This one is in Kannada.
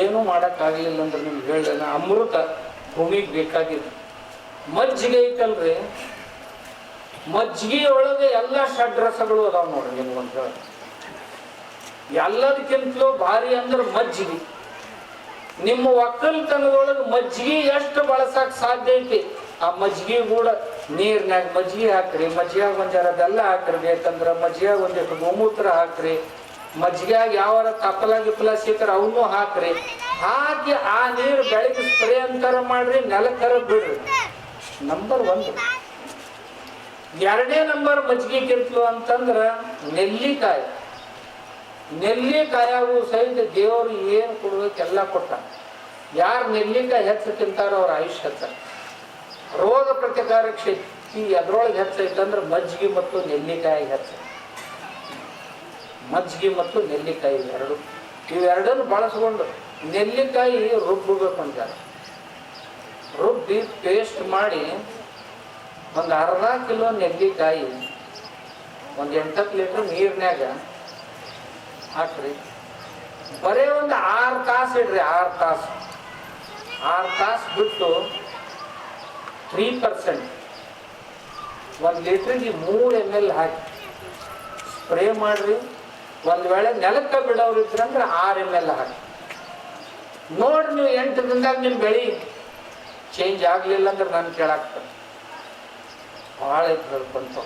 ಏನೂ ಮಾಡೋಕ್ಕಾಗಲಿಲ್ಲ ಅಂದ್ರೆ ನಿಮ್ಗೆ ಹೇಳಿದ ಅಮೃತ ಭೂಮಿಗೆ ಬೇಕಾಗಿಲ್ಲ ಮಜ್ಜಿಗೆ ಐತಲ್ರಿ? ಮಜ್ಜಿಗೆ ಒಳಗೆ ಎಲ್ಲ ಷಡ್ರಸಗಳು ಅದಾವ ನೋಡ್ರಿ ನಿಮ್ಗೊಂದು ಹೇಳಿ ಎಲ್ಲದಕ್ಕಿಂತಲೂ ಭಾರಿ ಅಂದ್ರೆ ಮಜ್ಜಿಗೆ. ನಿಮ್ಮ ಒಕ್ಕಲ್ತನದೊಳಗೆ ಮಜ್ಜಿಗೆ ಎಷ್ಟು ಬಳಸಕ್ ಸಾಧ್ಯ ಐತಿ? ಆ ಮಜ್ಜಿಗೆ ಕೂಡ ನೀರ್ನಾಗ ಮಜ್ಜಿಗೆ ಹಾಕ್ರಿ, ಮಜ್ಜಿಗೆ ಒಂದ್ ಜರ ಬೆಲ್ಲ ಹಾಕ್ರಿ, ಬೇಕಂದ್ರ ಮಜ್ಜಿಗೆ ಒಂದಿಷ್ಟು ಗೋಮೂತ್ರ ಹಾಕ್ರಿ. ಮಜ್ಜಿಗ್ಯಾಗ ಯಾವಾರ ತಪ್ಪಲ ಗಿಪ್ಪಲ ಸಿಕ್ಕರ ಅವನ್ನೂ ಹಾಕ್ರಿ. ಹಾಕಿ ಆ ನೀರು ಬೆಳಗ್ಗೆ ಸ್ಪ್ರೇ ಅಂತಾರ ಮಾಡ್ರಿ ನೆಲಕ್ಕರ ಬಿಡ್ರಿ. ನಂಬರ್ ಒಂದು. ಎರಡನೇ ನಂಬರ್ ಮಜ್ಜಿಗೆ ಕಿಂತಲು ಅಂತಂದ್ರ ನೆಲ್ಲಿಕಾಯಿ. ನೆಲ್ಲಿಕಾಯಾಗೂ ಸಹಿತ ದೇವರು ಏನು ಕೊಡ್ಬೇಕೆಲ್ಲ ಕೊಟ್ಟ. ಯಾರು ನೆಲ್ಲಿಕಾಯಿ ಹೆಚ್ಚು ತಿಂತಾರೋ ಅವ್ರ ಆಯುಷ್ಯ ಹೆಚ್ಚ. ರೋಗ ಪ್ರತಿಕಾರಕ ಶಕ್ತಿ ಹೆಚ್ಚು ಹೆಚ್ಚೈತಂದ್ರೆ ಮಜ್ಜಿಗೆ ಮತ್ತು ನೆಲ್ಲಿಕಾಯಿ ಹೆಚ್ಚ. ಮಜ್ಜಿಗೆ ಮತ್ತು ನೆಲ್ಲಿಕಾಯಿ ಎರಡು. ಇವೆರಡನ್ನು ಬಳಸ್ಕೊಂಡು ನೆಲ್ಲಿಕಾಯಿ ರುಬ್ಬಬೇಕು ಅಂತಾರೆ ರುಬ್ಬಿ ಪೇಸ್ಟ್ ಮಾಡಿ ಒಂದು ಅರ್ಧ ಕಿಲೋ ನೆಲ್ಲಿಕಾಯಿ, ಒಂದು ಎಂಟತ್ತು ಲೀಟ್ರ್ ನೀರಿನಾಗ ಹಾಕ್ರಿ. ಬರೇ ಒಂದು ಆರು ತಾಸು ಇಡ್ರಿ, ಆರು ತಾಸು. ಆರು ತಾಸು ಬಿಟ್ಟು ತ್ರೀ ಪರ್ಸೆಂಟ್ ಒಂದು ಲೀಟ್ರಿಗೆ ಮೂರು ಎಂ ಎಲ್ ಹಾಕಿ. ಸ್ಪ್ರೇ ಮಾಡ್ರಿ. ಒಂದು ವೇಳೆ ನೆಲಕ್ಕೆ ಬಿಡೋರು ಇದ್ರಂದ್ರೆ ಆರ್ ಎಂ ಎಲ್ ಹಾಕಿ. ನೋಡಿ ನೀವು ಎಂಟು ದಿನದಾಗ ನಿಮ್ಮ ಬೆಳಿ ಚೇಂಜ್ ಆಗಲಿಲ್ಲ ಅಂದ್ರೆ ನಾನು ಕೇಳಾಕ್ತೇನೆ ಭಾಳ ಇದ್ದು ಹೇಳ್ಕೊಂತ